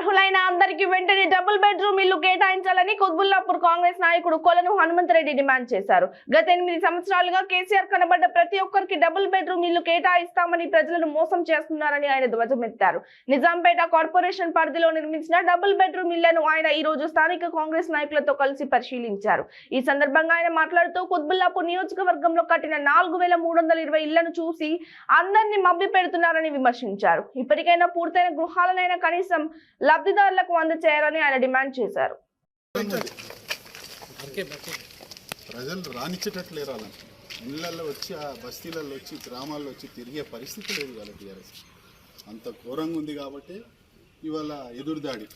అర్హులైన అందరికీ వెంటనే డబుల్ బెడ్రూమ్ ఇల్లు కేటాయించాలని కుత్బుల్లాపూర్ కాంగ్రెస్ నాయకుడు కొలను హనుమంతరెడ్డి డిమాండ్ చేశారు. గత ఎనిమిది సంవత్సరాలుగా కేసీఆర్ కనబడ్డ ప్రతి ఒక్కరికి డబుల్ బెడ్రూమ్ ఇల్లు కేటాయిస్తామని ప్రజలను మోసం చేస్తున్నారని ఆయన ధ్వజమెత్తారు. నిజాంపేట కార్పొరేషన్ పరిధిలో నిర్మించిన డబుల్ బెడ్రూమ్ ఇళ్ళను ఆయన ఈ రోజు స్థానిక కాంగ్రెస్ నాయకులతో కలిసి పరిశీలించారు. ఈ సందర్భంగా ఆయన మాట్లాడుతూ కుత్బుల్లాపూర్ నియోజకవర్గంలో కట్టిన నాలుగు వేల మూడు వందల ఇరవై ఇళ్ళను చూసి అందరినీ మభ్య పెడుతున్నారని విమర్శించారు. ఇప్పటికైనా పూర్తయిన గృహాలనైనా కనీసం లబ్ధిదారులకు అందచేయాలని ఆయన డిమాండ్ చేశారు. ప్రజలు రానిచ్చేటట్లు అలాంటి ఇళ్ళలో వచ్చి ఆ బస్తీలలో వచ్చి గ్రామాల్లో వచ్చి తిరిగే పరిస్థితి లేదు వాళ్ళ టీఆర్ఎస్. అంత ఘోరంగా ఉంది కాబట్టి ఇవాళ ఎదురుదాడి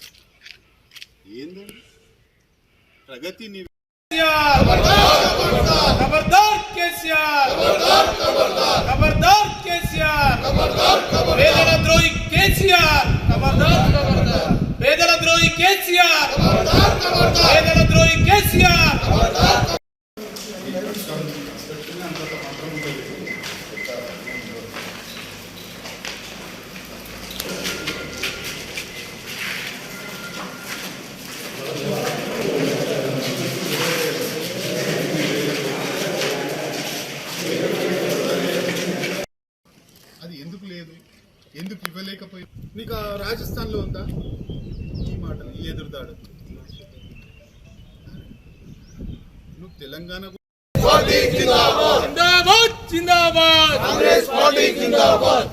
ఏందండి ప్రగతి కేసీఆర్. పేదల ద్రోహి కేసీఆర్ అది ఎందుకు లేదు? ఎందుకు ఇవ్వలేకపోయి నీకు రాజస్థాన్లో ఉందా? ఈ మాటలు ఈ ఎదురుదాడు తెలంగాణ జిందాబాద్ జిందాబాద్ కాంగ్రెస్ పార్టీ జిందాబాద్